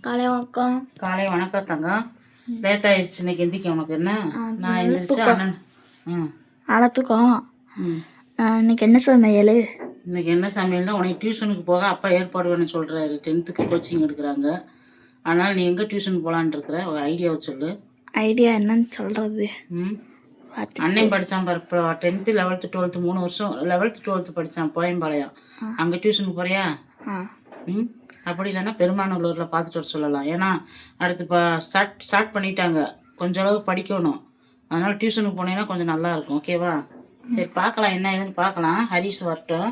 காலை வணக்கம். காலை வணக்கம் தங்கம் லேட் ஆயிடுச்சு இன்னைக்கு எந்திக்க உனக்கு என்ன? நான் எந்திரிச்சு அண்ணன். ம் அனைத்துக்கும். ம். இன்னைக்கு என்ன சமையல்? இன்னைக்கு என்ன சமையல்னா உனக்கு டியூஷனுக்கு போக அப்பா ஏற்பாடு வேணும்னு சொல்கிறாரு டென்த்துக்கு கோச்சிங் எடுக்கிறாங்க. அதனால் நீ எங்கே டியூஷன் போகலான்னு இருக்கிற? ஒரு ஐடியாவை சொல்லு. ஐடியா என்னன்னு சொல்றது? ம். அண்ணன் படித்தான் பாரு. டென்த்து லெவல்த்து டுவெல்த்து மூணு வருஷம். லெவல்த்து டுவெல்த்து படித்தான் போயம்பாளையம் அங்கே டியூஷனுக்கு போறியா? ஆ. ம். அப்படி இல்லைன்னா பெருமாநல்லூரில் பார்த்துட்டு வர சொல்லலாம். ஏன்னா அடுத்து இப்போ ஸ்டார்ட் ஸ்டார்ட் பண்ணிட்டாங்க. கொஞ்ச அளவு படிக்கணும். அதனால் டியூஷனுக்கு போனீங்கன்னா கொஞ்சம் நல்லா இருக்கும். ஓகேவா சரி பார்க்கலாம். என்ன ஏதுன்னு பார்க்கலாம். ஹரிஷ் வரட்டும்.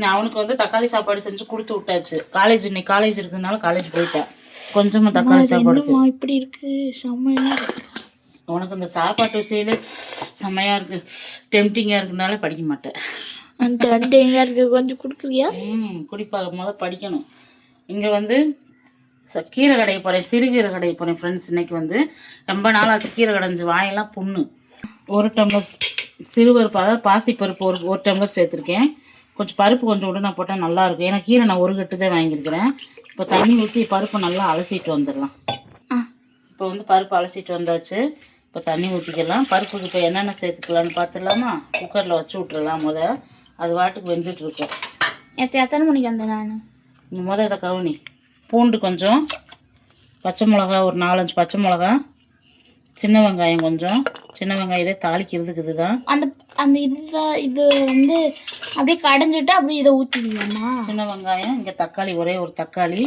நான் அவனுக்கு வந்து தக்காளி சாப்பாடு செஞ்சு கொடுத்து விட்டாச்சு. காலேஜ் இன்னைக்கு காலேஜ் இருக்கிறதுனால காலேஜ் போயிட்டேன். கொஞ்சமாக தக்காளி சாப்பாடு இப்படி இருக்கு? செம்மையா உனக்கு இந்த சாப்பாட்டு விஷயில செம்மையாக இருக்கு. டெம்டிங்காக இருக்குனால படிக்க மாட்டேன். அந்த கொஞ்சம் கொடுக்குறியா? ம் குடிப்பாக முத படிக்கணும். இங்கே வந்து ச- கீரை கடைய போகிறேன் சிறுகீரை கடைய போகிறேன் ஃப்ரெண்ட்ஸ் இன்னைக்கு வந்து ரொம்ப நாள் ஆச்சு கீரை கடைஞ்சி. வாயெல்லாம் புண்ணு. ஒரு டம்ளர் சிறுபருப்பு அதாவது பாசிப்பருப்பு ஒரு ஒரு டம்ளர் சேர்த்துருக்கேன். கொஞ்சம் பருப்பு கொஞ்சம் விட நான் போட்டால் நல்லாயிருக்கும். ஏன்னா கீரை நான் ஒரு கட்டு தான் வாங்கியிருக்கிறேன். இப்போ தண்ணி ஊற்றி பருப்பு நல்லா அலசிட்டு வந்துடலாம். இப்போ வந்து பருப்பு அலசிட்டு வந்தாச்சு. இப்போ தண்ணி ஊற்றிக்கலாம் பருப்புக்கு இப்போ என்னென்ன சேர்த்துக்கலான்னு பார்த்துடலாமா? குக்கரில் வச்சு விட்றலாம் முத அது வாட்டுக்கு வெந்துட்டு இருக்கும். எத்த எத்தனை மணிக்கு வந்தேன் நான்? நீ முத இதை கவனி. பூண்டு கொஞ்சம் பச்சை மிளகா ஒரு நாலஞ்சு பச்சை மிளகா சின்ன வெங்காயம் கொஞ்சம் சின்ன வெங்காயத்தை தாளிக்கிறதுக்கு இதுதான். அந்த அந்த இது இது வந்து அப்படியே கடைஞ்சிட்டு அப்படியே இதை ஊற்றிடுவியாம்மா சின்ன வெங்காயம் இங்கே தக்காளி ஒரே ஒரு தக்காளி.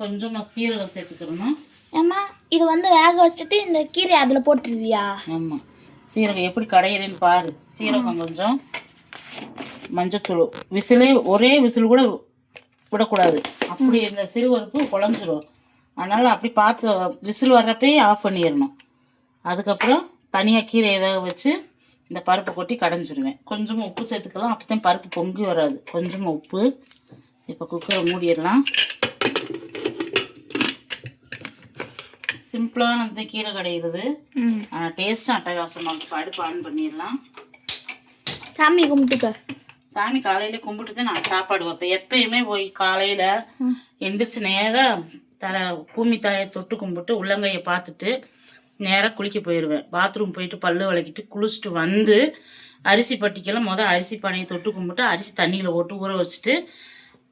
கொஞ்சமாக சீரகம் சேர்த்துக்கிறணும் ஏம்மா இது வந்து வேக வச்சுட்டு இந்த கீரை அதில் போட்டுருவியா? ஆமாம் சீரகம் எப்படி கடையிறேன்னு பாரு. சீரகம் கொஞ்சம். மஞ்சத்தூள் விசிலே ஒரே விசில் கூட விடக்கூடாது. அப்படி இந்த சிறுவறுப்பு குழஞ்சிரும். அதனால் அப்படி பார்த்து விசில் வர்றப்பே ஆஃப் பண்ணிடணும். அதுக்கப்புறம் தனியாக கீரையை வேக வச்சு இந்த பருப்பை கொட்டி கடைஞ்சிருவேன். கொஞ்சமாக உப்பு சேர்த்துக்கலாம். அப்போ தான் பருப்பு பொங்கி வராது. கொஞ்சமாக உப்பு. இப்போ குக்கரை மூடிடலாம். சிம்பிளான இந்த கீரை கடையிறது. ம். ஆனால் டேஸ்ட்டும் அட்டகாசமாக இருக்கும் அடுப்பு ஆன் பண்ணிடலாம். சாமி கும்பிட்டுக்க. சாமி காலையில கும்பிட்டு தான் நான் சாப்பாடு வைப்பேன். எப்பயுமே போய் காலையில். எந்திரிச்சு நேராக தர பூமி தாயை தொட்டு கும்பிட்டு உள்ளங்கையை பார்த்துட்டு நேராக குளிக்க போயிடுவேன் பாத்ரூம் போயிட்டு பல்லு விளக்கிட்டு குளிச்சுட்டு வந்து அரிசி பட்டிக்கெல்லாம் முதல் அரிசி பானையை தொட்டு கும்பிட்டு அரிசி தண்ணியில் போட்டு ஊற வச்சுட்டு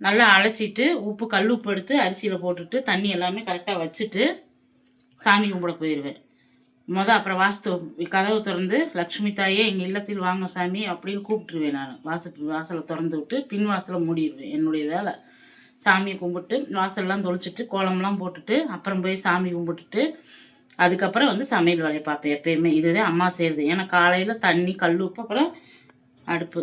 நல்லா அலசிட்டு உப்பு கல் உப்பு எடுத்து அரிசியில் போட்டுட்டு தண்ணி எல்லாமே கரெக்டாக வச்சுட்டு சாமி கும்பிட போயிடுவேன் முத அப்புறம் வாசத்து கதவு திறந்து லக்ஷ்மி தாயே எங்கள் இல்லத்தில் வாங்க சாமி அப்படின்னு கூப்பிட்டுருவேன் நான். வாசல் வாசலை திறந்து விட்டு பின் வாசலை மூடிடுவேன் என்னுடைய வேலை. சாமியை கும்பிட்டு வாசல்லாம் தொளிச்சிட்டு கோலம்லாம் போட்டுட்டு அப்புறம் போய் சாமி கும்பிட்டுட்டு அதுக்கப்புறம் வந்து சமையல் வேலையை பார்ப்பேன் எப்பயுமே. இதுதான் அம்மா செய்கிறது ஏன்னா காலையில் தண்ணி கல் உப்பு அப்புறம் அடுப்பு.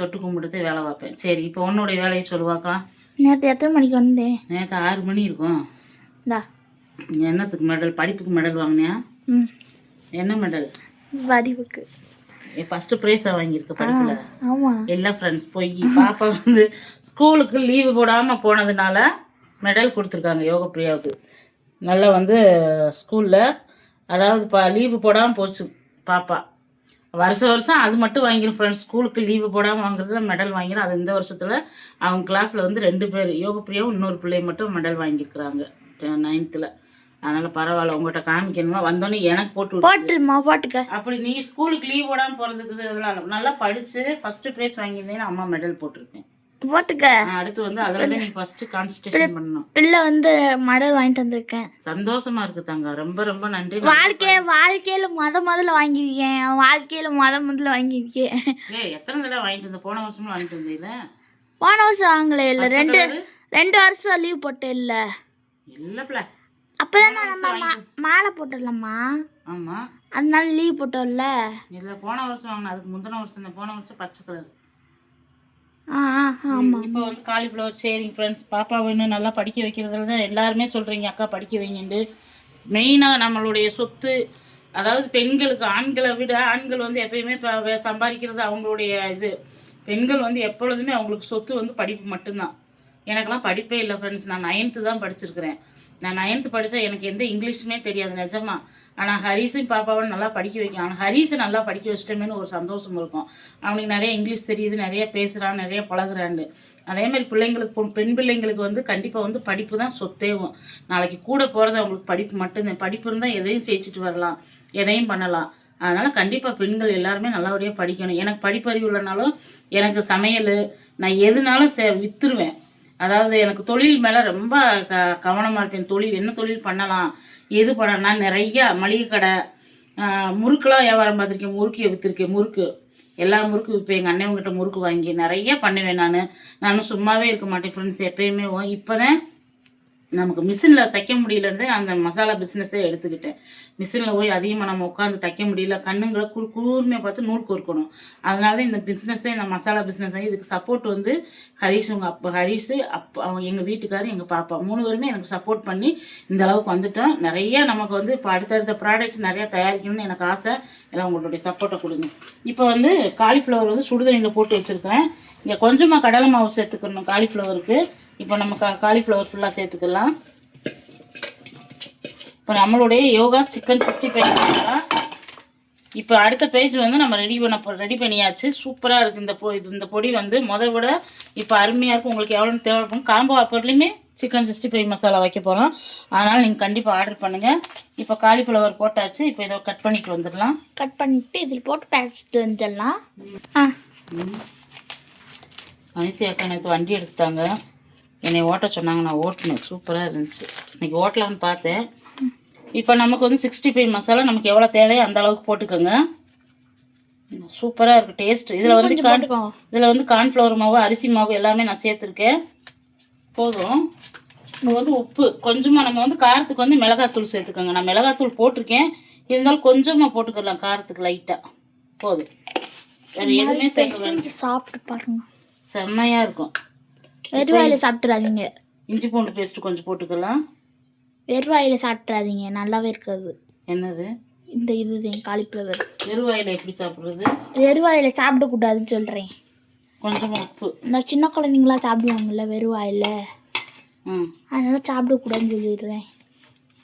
தொட்டு கும்பிட்டு வேலை பார்ப்பேன். சரி இப்போ உன்னுடைய வேலையை சொல்லுவாக்கலாம் நேற்று எத்தனை மணிக்கு வந்தேன் நேற்று ஆறு மணி இருக்கும். என்னத்துக்கு மெடல் படிப்புக்கு மெடல் வாங்கினியா? என்ன மெடல் வடிவுக்கு. ஃபஸ்ட்டு ப்ரைஸாக வாங்கியிருக்க படிப்பில்? ஆமாம் இல்லை ஃப்ரெண்ட்ஸ் போய் பாப்பா வந்து ஸ்கூலுக்கு லீவு போடாமல் போனதுனால மெடல் கொடுத்துருக்காங்க யோக பிரியாவுக்கு நல்லா வந்து ஸ்கூலில் அதாவது பா லீவு போடாமல் போச்சு பாப்பா. வருஷம் வருஷம் அது மட்டும் வாங்கிடும் ஃப்ரெண்ட்ஸ் ஸ்கூலுக்கு லீவு போடாமல் வாங்குறதுல மெடல் வாங்கிடும் அது இந்த வருஷத்தில் அவங்க கிளாஸில் வந்து ரெண்டு பேர் யோக பிரியாவும் இன்னொரு பிள்ளை மட்டும் மெடல் வாங்கியிருக்கிறாங்க நைன்த்தில் அதனால் பரவாயில்ல உங்கள்கிட்ட காமிக்கணுமா? வந்தோடனே எனக்கு போட்டு. போட்டுருமா போட்டுக்க. அப்படி நீ ஸ்கூலுக்கு லீவ் போடாம போறதுக்கு இதெல்லாம் நல்லா படிச்சு ஃபர்ஸ்ட் ப்ரைஸ் வாங்கியிருந்தேன்னு அம்மா மெடல் போட்டிருக்கேன். போட்டுக்க. அடுத்து வந்து அதுல நீ ஃபர்ஸ்ட் கான்சன்ட்ரேஷன் பண்ணணும். பிள்ளை வந்து மடல் வாங்கிட்டு வந்திருக்கேன். சந்தோஷமா இருக்கு தங்க ரொம்ப ரொம்ப நன்றி. வாழ்க்கைய வாழ்க்கையில முத முதல்ல வாங்கியிருக்கேன். வாழ்க்கையில முத முதல்ல வாங்கியிருக்கேன். ஏய் எத்தனை தடவை வாங்கிட்டு வந்த? போன வருஷமும் வாங்கிட்டு வந்தீங்கள போன வருஷம் வாங்கல இல்ல. ரெண்டு? ரெண்டு வருஷம் லீவ் போட்டேன் இல்ல இல்லப்ல அப்பதான் நம்ம மா- மாலை போட்டுடலாமா? ஆமா. அதனால லீவ் போட்டோம்ல? இல்ல போன வருஷம் வாங்கின அதுக்கு முந்தின வருஷம் தான் போன வருஷம் பச்சை கலர். ஆ ஆ ஆமா. இப்போ வந்து காலிஃப்ளவர் சரிங்க ஃப்ரெண்ட்ஸ் பாப்பாவை இன்னும் நல்லா படிக்க வைக்கிறதுல தான் எல்லாருமே சொல்கிறீங்க அக்கா படிக்க வைங்கன்ட்டு. மெயினாக நம்மளுடைய சொத்து அதாவது பெண்களுக்கு ஆண்களை விட ஆண்கள் வந்து எப்பயுமே இப்போ வே- சம்பாதிக்கிறது அவங்களுடைய இது. பெண்கள் வந்து எப்பொழுதுமே அவங்களுக்கு சொத்து வந்து படிப்பு மட்டும்தான். எனக்கெல்லாம் படிப்பே இல்லை ஃப்ரெண்ட்ஸ் நான் நைன்த்து தான் படிச்சிருக்கிறேன். நான் நைன்த்து படித்தா எனக்கு எந்த இங்கிலீஷுமே தெரியாது நிஜமா. ஆனால் ஹரீஸும் பாப்பாவும் நல்லா படிக்க வைக்கும் ஆனால் ஹரீஸை நல்லா படிக்க வச்சிட்டோமேனு ஒரு சந்தோஷம் இருக்கும். அவனுக்கு நிறைய இங்கிலீஷ் தெரியுது நிறைய பேசுகிறான் நிறைய பழகுறான்னு அதே மாதிரி பிள்ளைங்களுக்கு பெண் பிள்ளைங்களுக்கு வந்து கண்டிப்பாக வந்து படிப்பு தான் சொத்தேவும் நாளைக்கு கூட போகிறது அவங்களுக்கு படிப்பு மட்டும்தான். படிப்பு இருந்தால் எதையும் ஜெயிச்சுட்டு வரலாம். எதையும் பண்ணலாம். அதனால் கண்டிப்பாக பெண்கள் எல்லாருமே நல்லபடியாக படிக்கணும். எனக்கு படிப்பறிவு இல்லைனாலும் எனக்கு சமையல் நான் எதுனாலும் சே விற்றுருவேன் அதாவது எனக்கு தொழில் மேலே ரொம்ப க கவனமாக இருப்பேன். தொழில் என்ன தொழில் பண்ணலாம் எது பண்ணலாம் நான் நிறையா மளிகை கடை முறுக்கெலாம் வியாபாரம் பார்த்துருக்கேன். முறுக்கு விற்றுருக்கேன் முறுக்கு. எல்லா முறுக்கு விற்பேன் எங்கள் அண்ணன்கிட்ட முறுக்கு வாங்கி நிறைய பண்ணுவேன் நான். நானும் சும்மாவே இருக்க மாட்டேன். ஃப்ரெண்ட்ஸ் எப்பயுமே. இப்போ தான் நமக்கு மிஷினில் தைக்க முடியலன்னு நான் அந்த மசாலா பிஸ்னஸே எடுத்துக்கிட்டேன். மிஷினில் போய் அதிகமாக நம்ம உட்காந்து தைக்க முடியல கண்ணுங்களை குறு கூர்மையை பார்த்து நூல் கோர்க்கணும் அதனால தான் இந்த பிஸ்னஸே இந்த மசாலா பிஸ்னஸ் இதுக்கு சப்போர்ட் வந்து ஹரீஷ் உங்கள் அப்போ ஹரிஷ் அப்போ அவங்க எங்கள் வீட்டுக்காரர் எங்கள் பாப்பா. மூணு பேருமே எனக்கு சப்போர்ட் பண்ணி இந்த அளவுக்கு வந்துட்டோம். நிறைய நமக்கு வந்து இப்போ அடுத்தடுத்த ப்ராடக்ட் நிறையா தயாரிக்கணும்னு எனக்கு ஆசை. எல்லாம் உங்களுடைய சப்போர்ட்டை கொடுங்க. இப்போ வந்து காலிஃப்ளவர் வந்து சுடுதண்ணியில் போட்டு வச்சுருக்கிறேன். இங்கே கொஞ்சமாக கடலை மாவு சேர்த்துக்கணும் காலிஃப்ளவருக்கு இப்போ நம்ம கா காலிஃப்ளவர் ஃபுல்லாக சேர்த்துக்கலாம். இப்போ நம்மளுடைய யோகா சிக்கன் சிக்ஸ்டி ஃபைவ் இப்போ அடுத்த பேஜ் வந்து நம்ம ரெடி பண்ண ரெடி பண்ணியாச்சு. சூப்பராக இருக்குது இந்த பொ இந்த பொடி வந்து. முத விட இப்போ அருமையாக இருக்கும். உங்களுக்கு எவ்வளோ தேவைப்படும் காம்போ ஆஃபர்லேயுமே சிக்கன் சிக்ஸ்டி ஃபைவ் மசாலா வைக்க போகிறோம் அதனால் நீங்கள் கண்டிப்பாக ஆர்டர் பண்ணுங்கள் இப்போ காலிஃப்ளவர் போட்டாச்சு. இப்போ இதை கட் பண்ணிட்டு வந்துடலாம். கட் பண்ணிட்டு இதில் போட்டு பேசிட்டு வந்துடலாம் ஆ அனிசி அக்கா நேற்று வண்டி எடுத்துட்டாங்க என்னை ஓட்ட சொன்னாங்க நான் ஓட்டினேன். சூப்பராக இருந்துச்சு. இன்னைக்கு ஓட்டலாம்னு பார்த்தேன். இப்போ நமக்கு வந்து சிக்ஸ்டி ஃபைவ் மசாலா நமக்கு எவ்வளோ தேவையோ அந்த அளவுக்கு போட்டுக்கோங்க. சூப்பராக இருக்குது டேஸ்ட் இதில் வந்து கான். இதில் வந்து கார்ன்ஃப்ளவர் மாவு அரிசி மாவு எல்லாமே நான் சேர்த்துருக்கேன். போதும். இப்போ வந்து உப்பு. கொஞ்சமாக நம்ம வந்து காரத்துக்கு வந்து மிளகாத்தூள் சேர்த்துக்கோங்க. நான் மிளகாத்தூள் போட்டிருக்கேன். இருந்தாலும் கொஞ்சமாக போட்டுக்கலாம் காரத்துக்கு லைட்டாக போதும். வேறு எதுவுமே சேர்க்க சாப்பிட்டு பாருங்க. செம்மையாக இருக்கும். வெறுவாயில் சாப்பிட்றாதீங்க இஞ்சி பூண்டு பேஸ்ட் கொஞ்சம் போட்டுக்கலாம். வெறுவாயில் சாப்பிட்றாதீங்க நல்லாவே இருக்காது. என்னது? இந்த இது காலிஃப்ளவர். வெறுவாயில் எப்படி சாப்பிட்றது? வெறுவாயில் சாப்பிடக்கூடாதுன்னு சொல்கிறேன் கொஞ்சமாக உப்பு. இந்த சின்ன குழந்தைங்களாம் சாப்பிடுவாங்கல்ல வெறுவாயில் ம். அதனால சாப்பிடக்கூடாதுன்னு சொல்லிடுறேன்.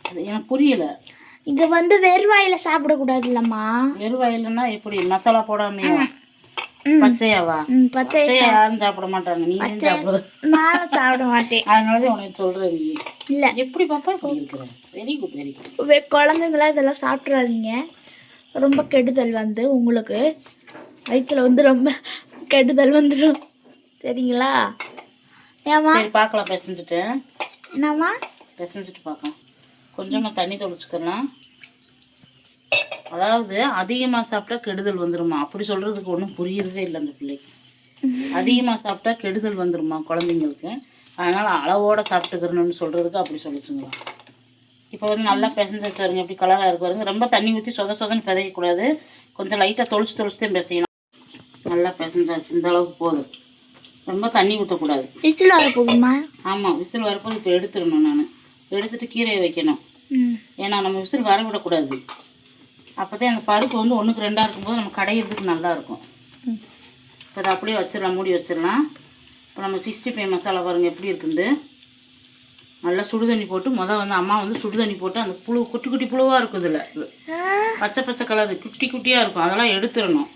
அது எனக்கு புரியல. இது வந்து வெறுவாயில் சாப்பிடக்கூடாது இல்லம்மா வெறுவாயில்னா எப்படி? மசாலா போடாமையா? பச்சையாவா? பச்சையா யாரும் சாப்பிட மாட்டாங்க. நீ தான் சாப்பிடுற? நானும் சாப்பிட மாட்டேன். அதனால தான் உனக்கு சொல்கிறேன் நீ. இல்லை. எப்படி பாப்பா இப்படி இருக்கிற? வெரி குட் வெரி குட் குழந்தைங்களாம் இதெல்லாம் சாப்பிட்றாதீங்க ரொம்ப கெடுதல் வந்து உங்களுக்கு. வயிற்றுல வந்து ரொம்ப கெடுதல் வந்துடும் சரிங்களா? ஏம்மா? சரி பார்க்கலாம் பிசைஞ்சிட்டு. என்னம்மா? பிசைஞ்சிட்டு பார்க்கலாம். கொஞ்சமாக தண்ணி தொளிச்சுக்கலாம். அதாவது அதிகமாக சாப்பிட்டா கெடுதல் வந்துருமா? அப்படி சொல்கிறதுக்கு ஒன்றும் புரியுறதே இல்லை அந்த பிள்ளைக்கு. அதிகமாக சாப்பிட்டா கெடுதல் வந்துருமா குழந்தைங்களுக்கு? அதனால் அளவோட சாப்பிட்டுக்கிறணும்னு சொல்கிறதுக்கு அப்படி சொல்லிச்சுங்களாம் இப்போ வந்து நல்லா பிசைஞ்சு வச்சாருங்க எப்படி கலராக இருக்கு பாருங்க. ரொம்ப தண்ணி ஊற்றி சொத சொதன்னு பிதைக்கக்கூடாது கொஞ்சம் லைட்டாக தொளிச்சு தொளிச்சு தான் பிசையணும். நல்லா பிசைஞ்சாச்சு. இந்த அளவுக்கு போதும். ரொம்ப தண்ணி ஊற்றக்கூடாது விசில் வர போகுமா? ஆமாம் விசில் வரப்போ இப்போ எடுத்துடணும் நான். எடுத்துட்டு கீரையை வைக்கணும். ஏன்னா நம்ம விசில் வர விடக்கூடாது அப்போ தான் அந்த பருப்பு வந்து ஒன்றுக்கு ரெண்டாக இருக்கும்போது நம்ம கடையிறதுக்கு நல்லா இருக்கும் ம். இப்போ அதை அப்படியே வச்சிடலாம் மூடி வச்சிடலாம். இப்போ நம்ம சிக்ஸ்டி ஃபைவ் மசாலா பாருங்கள் எப்படி இருக்குது நல்லா சுடுதண்ணி போட்டு மொதல் வந்து அம்மா வந்து சுடுதண்ணி போட்டு அந்த புழு குட்டி குட்டி புழுவாக இருக்கும் இதில். பச்சை பச்சை கலர் குட்டி குட்டியாக இருக்கும். அதெல்லாம் எடுத்துடணும்.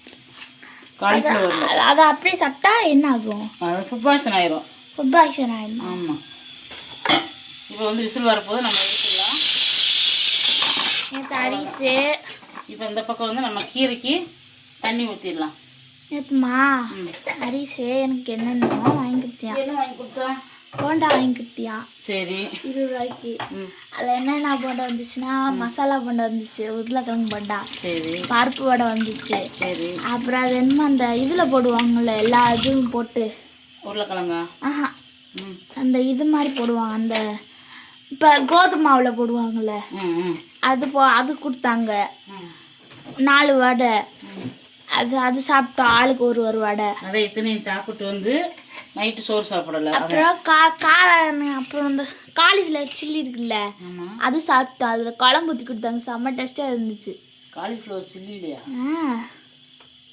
காலிஃப்ளவரில் அது- அப்படியே சாப்பிட்டா என்ன ஆகும்? அது ஃபுட் பாய்சன் ஆயிரும். ஃபுட் பாய்சன் ஆயிடும் ஆமாம் இப்போ வந்து விசில் வரப்போது நம்ம எடுத்துடலாம். நேற்று அரிசி இப்போ இந்த பக்கம் வந்து நம்ம கீரைக்கு தண்ணி ஊற்றிடலாம் நேற்றுமா அரிசி எனக்கு என்னென்னமோ வாங்கி கொடுத்தியா? என்ன வாங்கி கொடுத்தா? போண்டா வாங்கி கொடுத்தியா? சரி. இருபது ரூபாய்க்கு அதில் என்னென்ன போண்டா வந்துச்சுன்னா மசாலா போண்டா வந்துச்சு உருளைக்கிழங்கு போண்டா சரி. பருப்பு வடை வந்துச்சு. சரி. அப்புறம் அது என்னமோ அந்த இதில் போடுவாங்கள்ல எல்லா இதுவும் போட்டு. உருளைக்கிழங்கா? ஆஹா. அந்த இது மாதிரி போடுவாங்க அந்த இப்போ கோதுமை மாவில் போடுவாங்கள்ல ம் ம். அது போ அது கொடுத்தாங்க. நாலு வடை. அது அது சாப்பிட்டோம் ஆளுக்கு ஒரு ஒரு வடை. நிறைய இத்தனையும் சாப்பிட்டு வந்து நைட்டு சோறு சாப்பிடல. அப்புறம் கா காளை அப்புறம் இந்த காலிஃப்ளவர் சில்லி இருக்குல்ல அது சாப்பிட்டோம் அதில் குழம்பு ஊற்றி கொடுத்தாங்க. செம்ம டேஸ்ட்டாக இருந்துச்சு. காலிஃப்ளவர் சில்லி இல்லையா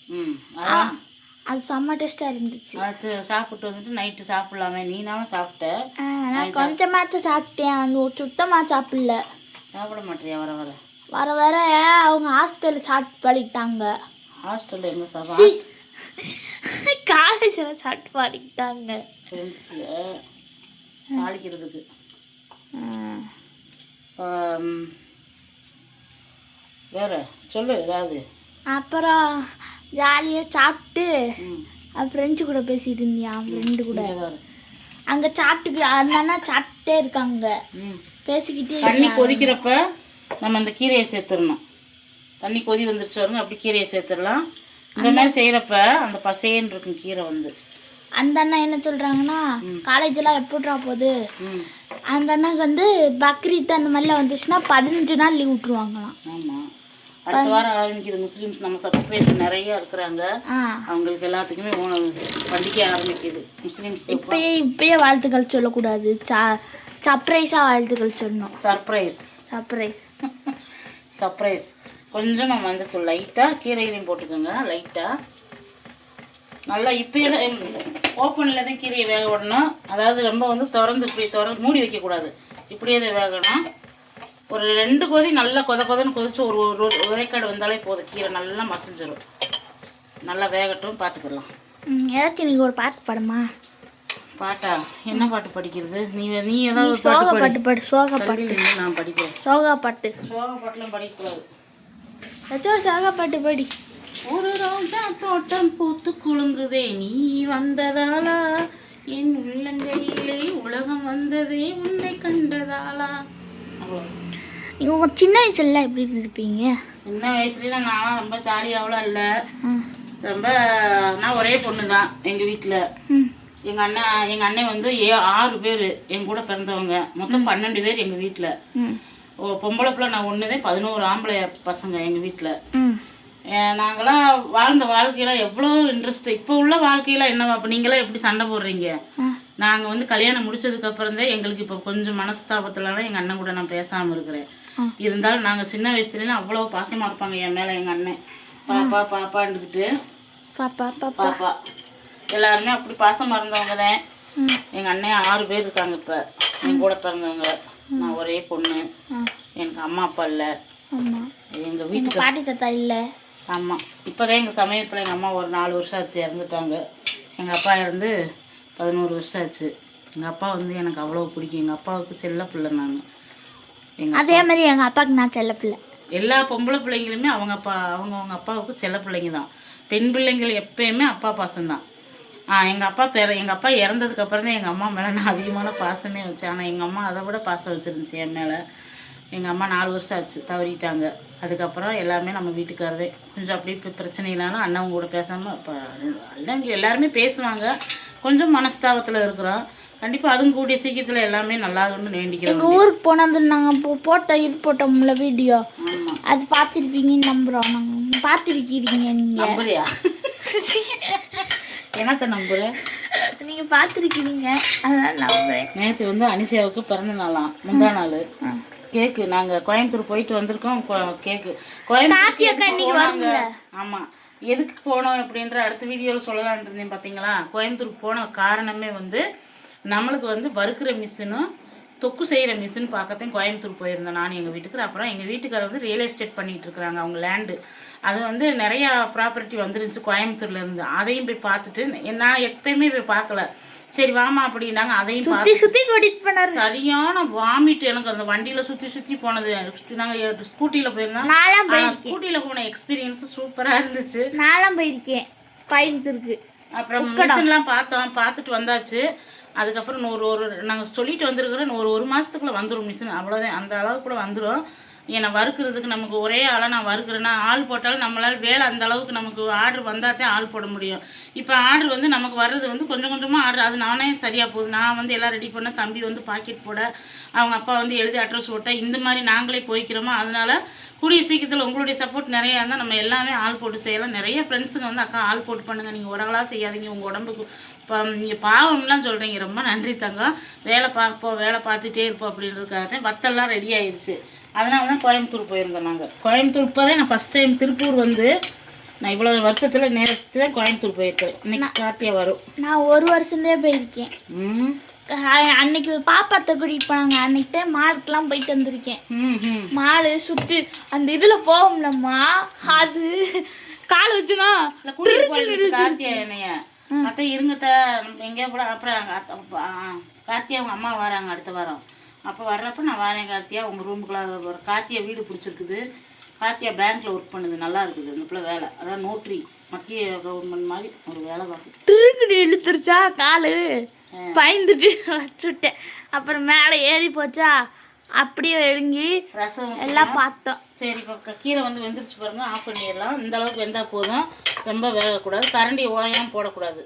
ம் அது செம்ம டேஸ்ட்டாக இருந்துச்சு. அது சாப்பிட்டு வந்துட்டு நைட்டு சாப்பிடலாமே. நீனாலும் சாப்பிட்ட? நான் கொஞ்சமாச்சும் சாப்பிட்டேன். அந்த சுத்தமாக சாப்பிடல. சாப்பிட மாட்டியா வர வர? வர வர அவங்க ஹாஸ்டலில் சாப்பிட்டு பழகிட்டாங்க. ஹாஸ்டலில் எங்கே சாப்பிட காலேஜில் சாப்பிட்டு பழகிட்டாங்க. ஃப்ரெண்ட்ஸில் தாளிக்கிறதுக்கு வேற சொல்லு ஏதாவது? அப்புறம் ஜாலியாக சாப்பிட்டு ஃப்ரெண்ட்ஸு கூட பேசிட்டு இருந்தியா ஃப்ரெண்டு கூட. அங்கே சாப்பிட்டு அந்த அண்ணா சாப்பிட்டே இருக்காங்க. ம். பேசிக்கிட்டே தண்ணி கொதிக்கிறப்ப நம்ம அந்த கீரையை சேர்த்துடணும். தண்ணி கொதி வந்துருச்சு வருங்க அப்படி கீரையை சேர்த்துடலாம். இந்த மாதிரி செய்கிறப்ப அந்த பசேன்னு இருக்கும் கீரை வந்து. அந்த அண்ணா என்ன சொல்கிறாங்கன்னா காலேஜெல்லாம் எப்படிடா போகுது? அந்த அண்ணாக்கு வந்து பக்ரீத் அந்த மாதிரிலாம் வந்துச்சுன்னா பதினஞ்சு நாள் லீவ் விட்ருவாங்களாம் ஆமாம் அடுத்த வாரம் ஆரம்பிக்குது. முஸ்லீம்ஸ் நம்ம சப்ஸ்கிரைபர் நிறைய இருக்கிறாங்க. அவங்களுக்கு எல்லாத்துக்குமே பண்டிகை ஆரம்பிக்குது. முஸ்லீம்ஸ் இப்பயே இப்பயே வாழ்த்துக்கள் சொல்லக்கூடாது. சா சர்ப்ரைஸாக வாழ்த்துக்கள் சொல்லணும். சர்ப்ரைஸ் சர்ப்ரைஸ் சர்ப்ரைஸ் கொஞ்சமாக மஞ்சத்தூள் லைட்டாக கீரையிலையும் போட்டுக்கோங்க லைட்டாக நல்லா இப்பயே தான் ஓப்பனில் தான் கீரையை வேக விடணும். அதாவது ரொம்ப வந்து திறந்து இப்படி திறந்து மூடி வைக்கக்கூடாது. இப்படியே தான் வேகணும். ஒரு ரெண்டு கொதி நல்லா கொத கொதன்னு கொதிச்சு ஒரு ஒரு உரைக்காடு வந்தாலே போதும். கீரை நல்லா மசிஞ்சிடும் நல்லா வேகட்டும் பார்த்துக்கலாம். ஏதாச்சும் நீங்கள் ஒரு பாட்டு பாடுமா? பாட்டா? என்ன பாட்டு படிக்கிறது? நீ நீ ஏதாவது சோக பாட்டு பாடு. சோக பாட்டு நான் படிக்கிறேன். சோகா பாட்டு சோக பாட்டுலாம் படிக்கக்கூடாது. ஏதாச்சும் சோகா பாட்டு பாடி. ஒரு ரோஜா தோட்டம் பூத்து குலுங்குதே நீ வந்ததாலா? என் உள்ளங்கையிலே உலகம் வந்ததே உன்னை கண்டதாலா? இவங்க சின்ன வயசுல எப்படி இருந்திருப்பீங்க? சின்ன வயசுல நான் ரொம்ப ஜாலியாவெலாம் இல்லை. ரொம்ப நான் ஒரே பொண்ணு தான் எங்கள் வீட்டில் எங்கள் அண்ணன் எங்கள் அண்ணன் வந்து ஏ ஆறு பேர் என் கூட பிறந்தவங்க. மொத்தம் பன்னெண்டு பேர் எங்கள் வீட்டில் பொம்பளை பிள்ளை நான் ஒன்று தான் பதினோரு ஆம்பளை பசங்க எங்கள் வீட்டில் நாங்களாம் வாழ்ந்த வாழ்க்கையெல்லாம் எவ்வளோ இன்ட்ரெஸ்ட் இப்போ உள்ள வாழ்க்கையில என்ன அப்போ நீங்களாம் எப்படி சண்டை போடுறீங்க. நாங்கள் வந்து கல்யாணம் முடிச்சதுக்கு அப்புறம் தான் எங்களுக்கு இப்போ கொஞ்சம் மனஸ்தாபத்துலலாம் எங்கள் அண்ணன் கூட நான் பேசாமல் இருக்கிறேன். இருந்தாலும் நாங்கள் சின்ன வயசுலேயும் அவ்வளோ பாசமாக இருப்பாங்க என் மேலே எங்கள் அண்ணன். பாப்பா பாப்பாண்டுக்கிட்டு பாப்பா பாப்பா. பாப்பா. எல்லாருமே அப்படி பாசமாக இருந்தவங்க தான் எங்கள் அண்ணன் ஆறு பேர் இருக்காங்க இப்போ. என் கூட பிறந்தவங்க. நான் ஒரே பொண்ணு. எனக்கு அம்மா அப்பா இல்லை. எங்கள் வீட்டுக்கு பாட்டி தாத்தா இல்லை? ஆமாம் இப்போதான் எங்கள் சமயத்தில் எங்கள் அம்மா ஒரு நாலு வருஷம் ஆச்சு இறந்துட்டாங்க. எங்கள் அப்பா இறந்து பதினோரு வருஷம் ஆச்சு. எங்கள் அப்பா வந்து எனக்கு அவ்வளோ பிடிக்கும். எங்கள் அப்பாவுக்கு செல்ல பிள்ளை நான். எங்கள் அதே மாதிரி எங்கள் அப்பாவுக்கு நான் செல்ல பிள்ளை. எல்லா பொம்பளை பிள்ளைங்களுமே அவங்க அப்பா அவங்க அவங்க அப்பாவுக்கு செல்ல பிள்ளைங்க தான். பெண் பிள்ளைங்கள் எப்பயுமே அப்பா பாசம்தான். எங்கள் அப்பா பேர எங்கள் அப்பா இறந்ததுக்கு அப்புறம் தான் எங்கள் அம்மா மேலே நான் அதிகமான பாசமே வச்சேன். ஆனால் எங்கள் அம்மா அதை விட பாசம் வச்சுருந்துச்சு என் மேலே. எங்கள் அம்மா நாலு வருஷம் ஆச்சு தவறிட்டாங்க. அதுக்கப்புறம் எல்லாமே நம்ம வீட்டுக்காரதே கொஞ்சம் அப்படியே இப்போ பிரச்சனை இல்லாமல் அண்ணன் கூட பேசாமல் இப்போ அண்ணன் எல்லாருமே பேசுவாங்க. கொஞ்சம் மனஸ்தாபத்தில் இருக்கிறோம். கண்டிப்பாக அதுவும் கூடிய சீக்கிரத்தில் எல்லாமே நல்லாகும்னு வேண்டிக்கிறோம். எங்கள் ஊருக்கு போனது நாங்கள் போ போட்ட இது போட்டோம்ல வீடியோ. அது பார்த்துருப்பீங்கன்னு நம்புகிறோம் நாங்கள் பார்த்துருக்கீங்க நீங்கள் நம்புறியா? என்னத்த நம்புறேன் நீங்கள் பார்த்துருக்கீங்க அதனால் நம்புகிறேன் நேற்று வந்து அனிஷாவுக்கு பிறந்த நாளாம் முந்தா நாள். கேக்கு நாங்கள் கோயம்புத்தூர் போயிட்டு வந்திருக்கோம் கேக்கு. கோயம்புத்தூர் ஆமாம் எதுக்கு போனோம் அப்படின்ற அடுத்த வீடியோவில் சொல்லலாம்னு இருந்தேன் பார்த்தீங்களா கோயம்புத்தூருக்கு போன காரணமே வந்து நம்மளுக்கு வந்து வறுக்கிற மிஷினும் தொக்கு செய்கிற மிஷின் பார்க்கத்தான் கோயம்புத்தூர் போயிருந்தேன் நான் எங்கள் வீட்டுக்கு. அப்புறம் எங்கள் வீட்டுக்காரர் வந்து ரியல் எஸ்டேட் பண்ணிட்டு இருக்கிறாங்க அவங்க லேண்டு அது வந்து நிறையா ப்ராப்பர்ட்டி வந்துருந்துச்சு கோயம்புத்தூர்ல இருந்து. அதையும் போய் பார்த்துட்டு நான் எப்பயுமே போய் பார்க்கல. சரி வாமா அப்படின்னாங்க. அதையும் சுற்றி சுற்றி கூட்டிகிட்டு போனார் சரியான வாமிட் எனக்கு. அந்த வண்டியில சுத்தி சுத்தி போனது. நாங்க ஸ்கூட்டில போயிருந்தோம். ஆனா ஸ்கூட்டில போன எக்ஸ்பீரியன்ஸ் சூப்பரா இருந்துச்சு. நான்லாம் போயிருக்கேன் கோயம்புத்தூருக்கு. அப்புறம் மிஷின்லாம் பார்த்தோம். பார்த்துட்டு வந்தாச்சு. அதுக்கப்புறம் ஒரு ஒரு நாங்கள் சொல்லிட்டு வந்திருக்கிறோம் நூறு ஒரு ஒரு மாதத்துக்குள்ளே வந்துடும் மிஷின். அவ்வளோதான் அந்த அளவுக்கு கூட வந்துடும் ஏன்னா வறுக்கிறதுக்கு நமக்கு ஒரே ஆளாக நான் வறுக்கிறேன்னா ஆள் போட்டாலும் நம்மளால் வேலை அந்த அளவுக்கு நமக்கு ஆர்டர் வந்தால் தான் ஆள் போட முடியும். இப்போ ஆர்டர் வந்து நமக்கு வர்றது வந்து கொஞ்சம் கொஞ்சமாக ஆர்டர் அது நானே சரியாக போகுது. நான் வந்து எல்லாம் ரெடி பண்ண தம்பி வந்து பாக்கெட் போட அவங்க அப்பா வந்து எழுதி அட்ரஸ் போட்ட இந்த மாதிரி நாங்களே போய்க்கிறோமோ அதனால கூடிய சீக்கிரத்தில் உங்களுடைய சப்போர்ட் நிறையா இருந்தால் நம்ம எல்லாமே ஆள் போட்டு செய்யலாம். நிறைய ஃப்ரெண்ட்ஸுங்க வந்து அக்கா ஆள் போட்டு பண்ணுங்க. நீங்கள் ஒரு செய்யாதீங்க. உங்கள் உடம்புக்கு இப்போ நீங்கள் பாவம்லாம் சொல்கிறீங்க ரொம்ப நன்றி தங்கம். வேலை பார்ப்போம் வேலை பார்த்துட்டே இருப்போம் அப்படின்றதுக்காக வத்தெல்லாம் ரெடி ஆயிடுச்சு அதனால தான் கோயம்புத்தூர் போயிருந்தோம் நாங்கள் கோயம்புத்தூர் இப்போ தான் நான் ஃபஸ்ட் டைம் திருப்பூர் வந்து நான் இவ்வளோ வருஷத்தில் நேரத்து தான் கோயம்புத்தூர் போயிருக்கேன். இன்னைக்கு கார்த்தியா வரும். நான் ஒரு வருஷத்துலேயே போயிருக்கேன். ம். அன்னைக்கு பாப்பாத்தை கூட்டிகிட்டு போனாங்க. அன்னைக்கு தான் மார்க்கெலாம் போயிட்டு வந்திருக்கேன். ம் ம். மாடு சுற்றி அந்த இதில் போகும்லம்மா அது கால் வச்சுனா அத்தை இருங்கத்த எங்கேயா கூட அப்புறம் கார்த்தியா அவங்க அம்மா வராங்க அடுத்த வாரம். அப்போ வர்றப்ப நான் வரேன் கார்த்தியா. உங்கள் ரூமுக்குள்ள கார்த்தியா வீடு பிடிச்சிருக்குது. கார்த்தியா பேங்க்கில் ஒர்க் பண்ணுது. நல்லா இருக்குது. அந்த பிள்ளை வேலை. அதான் நோட்ரி மத்திய கவர்மெண்ட் மாதிரி ஒரு வேலை பார்க்குது. திருக்குடி இழுத்துருச்சா காலு? பயந்துட்டு வச்சுட்டேன். அப்புறம் மேலே ஏறி போச்சா? அப்படியே எழுங்கி ரசம் எல்லாம் பார்த்தோம். சரி இப்போ கீரை வந்து வெந்துருச்சு பாருங்க. ஆஃப் பண்ணிடலாம். இந்த அளவுக்கு வெந்தால் போதும். ரொம்ப வேகக்கூடாது. கரண்டி ஓயாமல் போடக்கூடாது.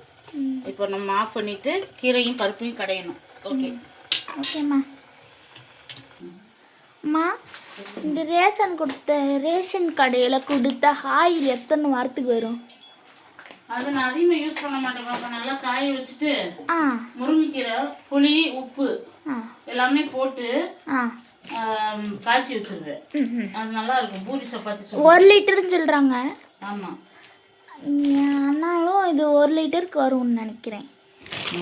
இப்போ நம்ம ஆஃப் பண்ணிட்டு கீரையும் பருப்பையும் கடையணும். ஓகே. ஓகேம்மா. அம்மா இந்த ரேஷன் கொடுத்த ரேஷன் கடையில் கொடுத்த ஆயில் எத்தனை வாரத்துக்கு வரும்? அது நான் அதிகமாக யூஸ் பண்ண மாட்டேன் நல்லா காய வச்சுட்டு முருங்கைக்கீரை புளி உப்பு எல்லாமே போட்டு காய்ச்சி வச்சிருவேன். அது நல்லா இருக்கும். பூரி சப்பாத்தி ஒரு லிட்டர்னு சொல்கிறாங்க ஆமாம் ஆனாலும் இது ஒரு லிட்டருக்கு வரும்னு நினைக்கிறேன்.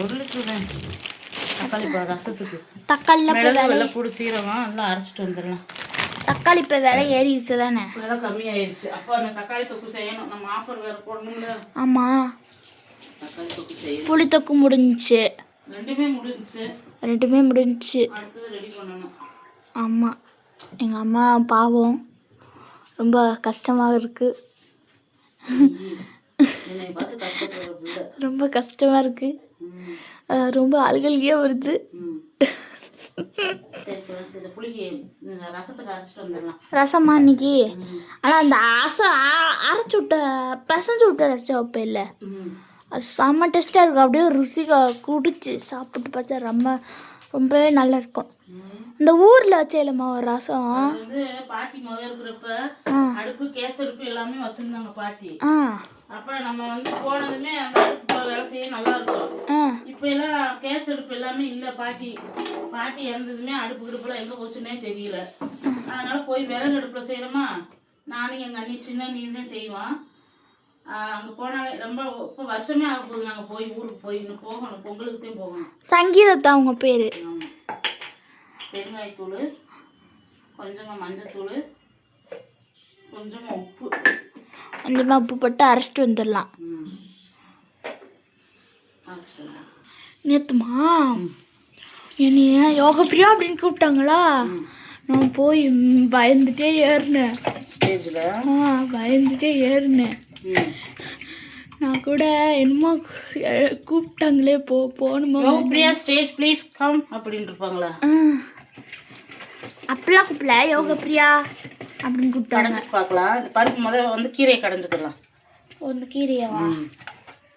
ஒரு லிட்டர் தான். தக்காளி ரசத்துக்கு. தக்காளியில் இப்போ மிளகு வெள்ளைப்பூடு சீரகம் எல்லாம் அரைச்சிட்டு வந்துடலாம். தக்காளி இப்போ விலை ஏறிடுச்சு தானே? விலை கம்மியாயிருச்சு. அப்போ அந்த தக்காளி தொக்கு செய்யணும். நம்ம ஆஃபர் வேறு போடணும்ல. ஆமாம் தக்காளி தொக்கு முடிஞ்சுச்சு. ரெண்டுமே முடிஞ்சுச்சு ரெண்டுமே முடிஞ்சுச்சு ஆமாம் எங்கள் அம்மா பாவம். ரொம்ப கஷ்டமாக இருக்குது ரொம்ப கஷ்டமாக இருக்குது ரொம்ப அழுகலியே வருது. ரசமா இன்னைக்கு? ஆனால் அந்த அ- அரைச்சு விட்ட பிசைஞ்சு விட்ட ரசம் வைப்பேன் இல்லை. அது செம்ம டேஸ்ட்டாக இருக்கும். அப்படியே ருசி குடிச்சு சாப்பிட்டு பார்த்தா ரொம்ப ரொம்பவே நல்லா இருக்கும். இந்த ஊரில் வச்சேலம்மா ஒரு ரசம். பாட்டி முத இருக்கிறப்ப. அடுப்பு கேஸ் அடுப்பு எல்லாமே வச்சிருந்தாங்க பாட்டி. அப்ப நம்ம வந்து போனதுமே அந்த அடுப்பு வேலை செய்ய நல்லா இருக்கும். இப்ப எல்லாம் கேஸ் அடுப்பு எல்லாமே இல்ல பாட்டி. பாட்டி இறந்ததுமே அடுப்பு கிடுப்புல எங்க போச்சுன்னே தெரியல. அதனால போய் விறகு அடுப்புல செய்யறோமா? நானும் எங்க அண்ணி சின்ன நீ தான் செய்வோம். ஆஹ் அங்க போனாலே ரொம்ப இப்போ வருஷமே ஆக போகுது. நாங்க போய் ஊருக்கு போய் இன்னும் போகணும். பொங்கலுக்கு தான் போகணும். சங்கீதத்தா அவங்க பேர்? பெருங்காயத்தூள் கொஞ்சமா மஞ்சத்தூள் கொஞ்சமா உப்பு. கொஞ்சமாக உப்பு போட்டு அரைச்சிட்டு வந்துடலாம். நேத்துமா? என்னைய யோகா பிரியா அப்படின்னு கூப்பிட்டாங்களா? நான் போய் பயந்துட்டே ஏறினேன். பயந்துட்டே ஏறினேன். நான் கூட என்னமோ கூப்பிட்டாங்களே போ போகணுமா? Yo Priya stage please come அப்படின்னு இருப்பாங்களா. அப்படிலாம் கூப்பிடல. யோகா பிரியா அப்படின்னு கூப்பிட்டாங்க. கடைஞ்சிட்டு பார்க்கலாம். இந்த பருப்பு முதல்ல வந்து கீரையை கடைஞ்சிக்கலாம். ஒரு கீரையாவா?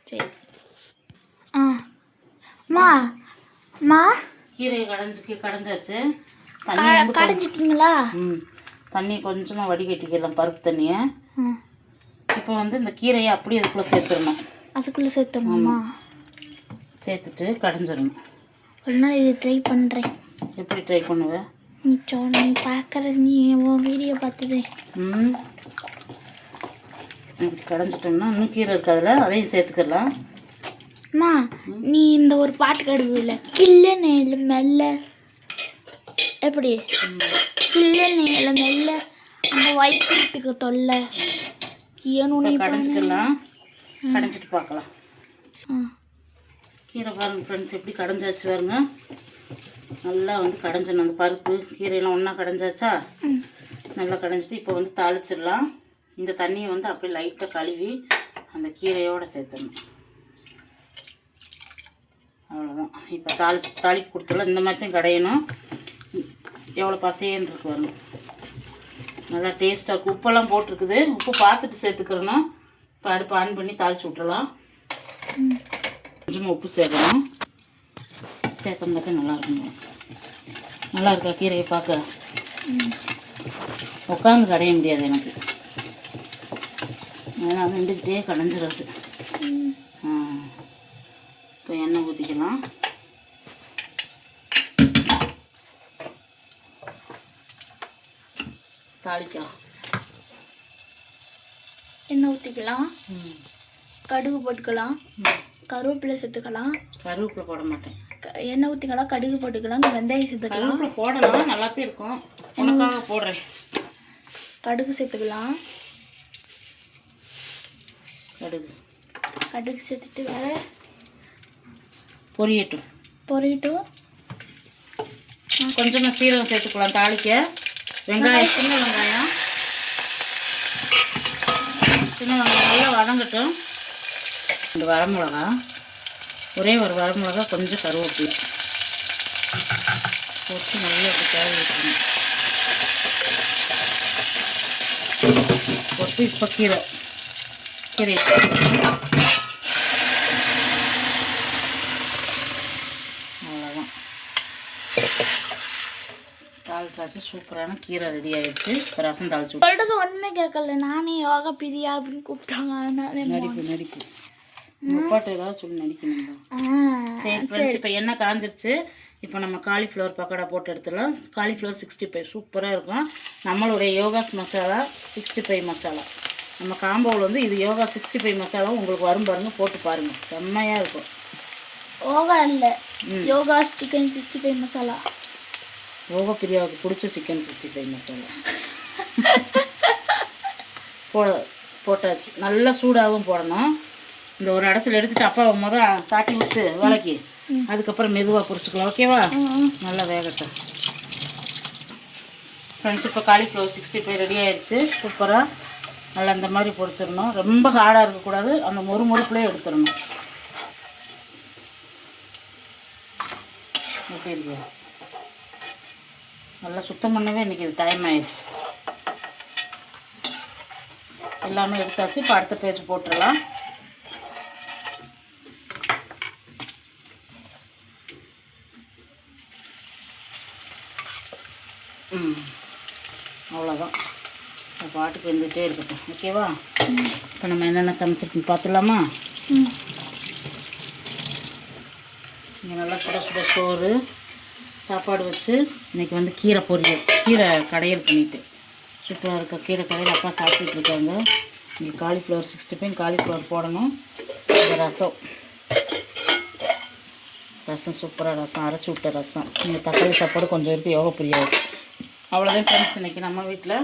சரி. ஆ. மா மா. கீரையை கடைஞ்சி கடைஞ்சாச்சு. தண்ணி கடைஞ்சிட்டிங்களா? ம். தண்ணி கொஞ்சமாக வடிகட்டிக்கலாம் பருப்பு தண்ணியை. இப்போ வந்து இந்த கீரையை அப்படியே அதுக்குள்ளே சேர்த்துடணும். அதுக்குள்ளே சேர்த்துணுமா சேர்த்துட்டு கடைஞ்சிடணும். ஒரு நாள் இது ட்ரை பண்ணுறேன் எப்படி ட்ரை பண்ணுவேன் நீ சொ நீ பார்க்குற நீ உன் வீடியோ பார்த்தது. ம். இப்படி கடைஞ்சிட்டோம்னா இன்னும் கீரை இருக்கு அதில் அதையும் சேர்த்துக்கலாம். அம்மா நீ இந்த ஒரு பாட்டு கடுவுல கில்ல நேல மெல்ல. எப்படி? கில்ல நேல மெல்ல. அந்த வயிற்றுக்கு தொல்லை. நீ கடைஞ்சிக்கலாம். கடைஞ்சிட்டு பார்க்கலாம். கீரை பாருங்க ஃப்ரெண்ட்ஸ் எப்படி கடைஞ்சாச்சு பாருங்க. நல்லா வந்து கடைஞ்சணும். அந்த பருப்பு கீரையெல்லாம் ஒன்றா கடைஞ்சாச்சா. நல்லா கடைஞ்சிட்டு இப்போ வந்து தாளிச்சிடலாம். இந்த தண்ணியை வந்து அப்படியே லைட்டாக கழுவி அந்த கீரையோடு சேர்த்துடணும். அவ்வளோதான் இப்போ தாளிச்சு தாளிப்பு கொடுத்துடலாம். இந்த மாதிரி தான் கடையணும். எவ்வளோ பசையன்னு இருக்கு பாருங்க. நல்லா டேஸ்ட்டாக இருக்கும் உப்பெல்லாம் போட்டிருக்குது. உப்பு பார்த்துட்டு சேர்த்துக்கிறணும். இப்போ அடுப்பு ஆன் பண்ணி தாளிச்சு விட்டுறலாம். கொஞ்சமாக உப்பு சேர்க்கணும். சேர்த்தோம்னா தான் நல்லா இருக்கும் நல்லா இருக்கா கீரையை பார்க்க? உட்காந்து கடைய முடியாது எனக்கு. ஏன்னா நின்றுக்கிட்டே கடைஞ்சிடாது இப்போ எண்ணெய் ஊற்றிக்கலாம் தாளிக்கலாம். எண்ணெய் ஊற்றிக்கலாம் கடுகு போட்டுக்கலாம். கருவேப்பிலை சேர்த்துக்கலாம். கருவேப்பிலை போட மாட்டேன். எண்ணெய் ஊற்றிக்கலாம் கடுகு போட்டுக்கலாம் வெந்தயம் சேர்த்துக்கலாம். போடலாம் நல்லாத்தே இருக்கும். உனக்காக போடுறேன். கடுகு சேர்த்துக்கலாம். கடுகு. கடுகு சேர்த்துட்டு வேற பொரியட்டும். பொரியட்டும். கொஞ்சமாக சீரகம் சேர்த்துக்கலாம் தாளிக்க. வெங்காயம். சின்ன வெங்காயம். சின்ன வெங்காயம். நல்லா வதங்கட்டும். இந்த வரமிளகா. ஒரே ஒரு வரமிளகா கொஞ்சம் கருவேப்பிலை. போட்டு நல்லா இப்படி தேவை விட்டுருங்க போட்டு இப்போ கீரை. கீரை அவ்வளோதான் தாளிச்சாச்சு சூப்பரான கீரை ரெடி ஆயிடுச்சு. இப்போ ரசம் தாளிச்சு சொல்றது ஒண்ணுமே கேட்கல. நானே யோகா பிரியா அப்படின்னு கூப்பிட்டாங்க. அதனால நடிப்பு நடிப்பு. அப்பாட்ட ஏதாவது சொல்லி நடிக்கணுங்களா ஆ, சரி ஃப்ரெண்ட்ஸ் இப்போ எண்ணெய் காஞ்சிருச்சு. இப்போ நம்ம காலிஃப்ளவர் பக்கோடா போட்டு எடுத்துடலாம். காலிஃப்ளவர் சிக்ஸ்டி ஃபைவ் சூப்பராக இருக்கும். நம்மளுடைய யோகாஸ் மசாலா சிக்ஸ்டி ஃபைவ் மசாலா நம்ம காம்போவில் வந்து இது யோகா சிக்ஸ்டி ஃபைவ் மசாலா உங்களுக்கு வரும் பாருங்க போட்டு பாருங்கள் செம்மையாக இருக்கும். யோகா இல்ல. Yoga chicken sixty five masala Yoga பிரியாவுக்கு பிடிச்ச சிக்கன் சிக்ஸ்டி ஃபைவ் மசாலா. போ போட்டாச்சு. நல்லா சூடாகவும் போடணும். இந்த ஒரு அடசல் எடுத்துட்டு அப்பாவை முத சாட்டி விட்டு விளக்கி அதுக்கப்புறம் மெதுவாக பொரிச்சுக்கலாம் ஓகேவா நல்லா வேகட்டும். ஃப்ரெண்ட்ஸ் இப்போ காலிஃப்ளவர் சிக்ஸ்டி ஃபைவ் ரெடி ஆயிடுச்சு சூப்பராக நல்லா இந்த மாதிரி பொரிச்சிடணும். ரொம்ப ஹார்டாக இருக்கக்கூடாது. அந்த மொறு மொறுப்புலேயே எடுத்துடணும். எப்படி இருக்கு நல்லா சுத்தம் பண்ணவே இன்றைக்கி இது டைம் ஆயிடுச்சு. எல்லாமே எடுத்தாச்சு. இப்போ அடுத்த பேஜ் போட்டுடலாம். ம். அவ்வளோதான் இப்போ பாட்டுக்கு வெந்துகிட்டே இருக்கட்டும். ஓகேவா இப்போ நம்ம என்னென்ன சமைச்சிருக்கோம் பார்த்துலாமா ம். இங்கே நல்லா சுட சுட சோறு. சாப்பாடு வச்சு இன்றைக்கி வந்து கீரை பொரியல் கீரை கடையல் பண்ணிட்டு. சூப்பராக இருக்க. கீரை கடையில் அப்பா சாப்பிட்டுட்ருக்காங்க இங்கே காலிஃப்ளவர் சிக்ஸ்டி ஃபைவ் காலிஃப்ளவர் போடணும். இந்த ரசம். ரசம் சூப்பராக ரசம். அரைச்சி விட்ட ரசம். இங்கே தக்காளி சாப்பாடு கொஞ்சம் இருக்குது யோகா புரியாது அவ்வளோதான் ஃப்ரெண்ட்ஸ் இன்றைக்கி நம்ம வீட்டில்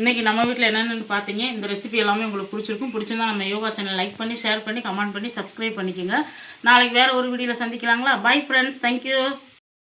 இன்றைக்கி நம்ம வீட்டில் என்னென்னு பார்த்தீங்க இந்த ரெசிபி எல்லாமே உங்களுக்கு பிடிச்சிருக்கும். பிடிச்சிருந்தா நம்ம யோகா சேனல் லைக் பண்ணி ஷேர் பண்ணி கமெண்ட் பண்ணி சப்ஸ்கிரைப் பண்ணிக்கோங்க. நாளைக்கு வேறு ஒரு வீடியோவில் சந்திக்கலாங்களா? Bye friends thank you